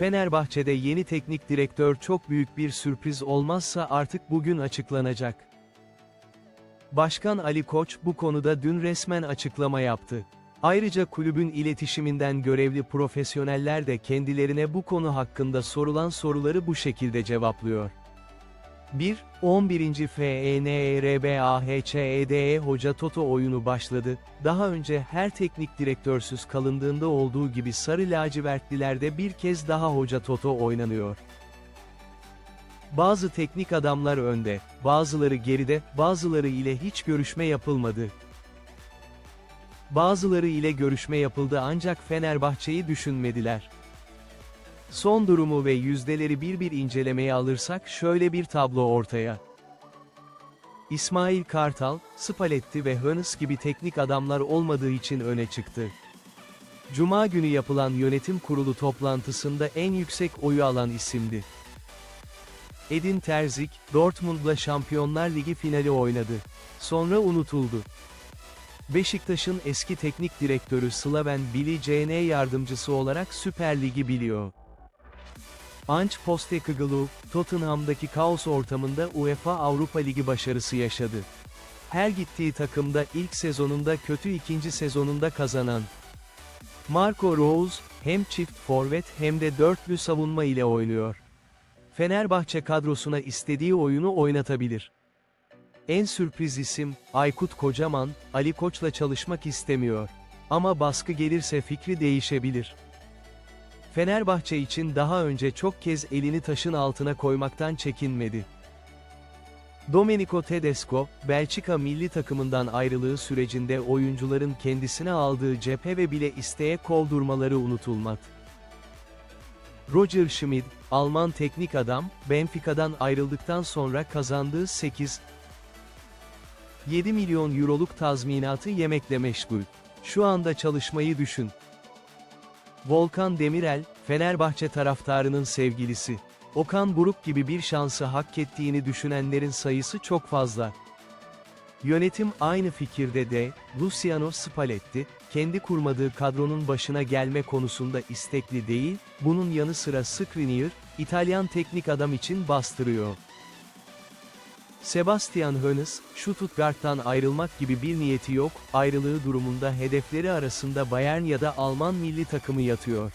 Fenerbahçe'de yeni teknik direktör çok büyük bir sürpriz olmazsa artık bugün açıklanacak. Başkan Ali Koç bu konuda dün resmen açıklama yaptı. Ayrıca kulübün iletişiminden görevli profesyoneller de kendilerine bu konu hakkında sorulan soruları bu şekilde cevaplıyor. 1. 11. FENERBAHÇEDE Hoca Toto oyunu başladı. Daha önce her teknik direktörsüz kalındığında olduğu gibi Sarı Lacivertlilerde bir kez daha Hoca Toto oynanıyor. Bazı teknik adamlar önde, bazıları geride, bazıları ile hiç görüşme yapılmadı. Bazıları ile görüşme yapıldı ancak Fenerbahçe'yi düşünmediler. Son durumu ve yüzdeleri bir bir incelemeye alırsak şöyle bir tablo ortaya. İsmail Kartal, Spalletti ve Hönes gibi teknik adamlar olmadığı için öne çıktı. Cuma günü yapılan yönetim kurulu toplantısında en yüksek oyu alan isimdi. Edin Terzic, Dortmund'la Şampiyonlar Ligi finali oynadı. Sonra unutuldu. Beşiktaş'ın eski teknik direktörü Slaven Bilic yardımcısı olarak Süper Lig'i biliyor. Ange Postecoglou, Tottenham'daki kaos ortamında UEFA Avrupa Ligi başarısı yaşadı. Her gittiği takımda ilk sezonunda kötü ikinci sezonunda kazanan. Marco Rose, hem çift forvet hem de dörtlü savunma ile oynuyor. Fenerbahçe kadrosuna istediği oyunu oynatabilir. En sürpriz isim, Aykut Kocaman, Ali Koç'la çalışmak istemiyor. Ama baskı gelirse fikri değişebilir. Fenerbahçe için daha önce çok kez elini taşın altına koymaktan çekinmedi. Domenico Tedesco, Belçika milli takımından ayrılığı sürecinde oyuncuların kendisine aldığı cephe ve bile isteye kovdurmaları unutulmaz. Roger Schmidt, Alman teknik adam, Benfica'dan ayrıldıktan sonra kazandığı 8 7 milyon euroluk tazminatı yemekle meşgul. Şu anda çalışmayı düşün. Volkan Demirel, Fenerbahçe taraftarının sevgilisi. Okan Buruk gibi bir şansı hak ettiğini düşünenlerin sayısı çok fazla. Yönetim aynı fikirde de, Luciano Spalletti, kendi kurmadığı kadronun başına gelme konusunda istekli değil, bunun yanı sıra Skriniar, İtalyan teknik adam için bastırıyor. Sebastian Hoeneß, Stuttgart'tan ayrılmak gibi bir niyeti yok, ayrılığı durumunda hedefleri arasında Bayern ya da Alman milli takımı yatıyor.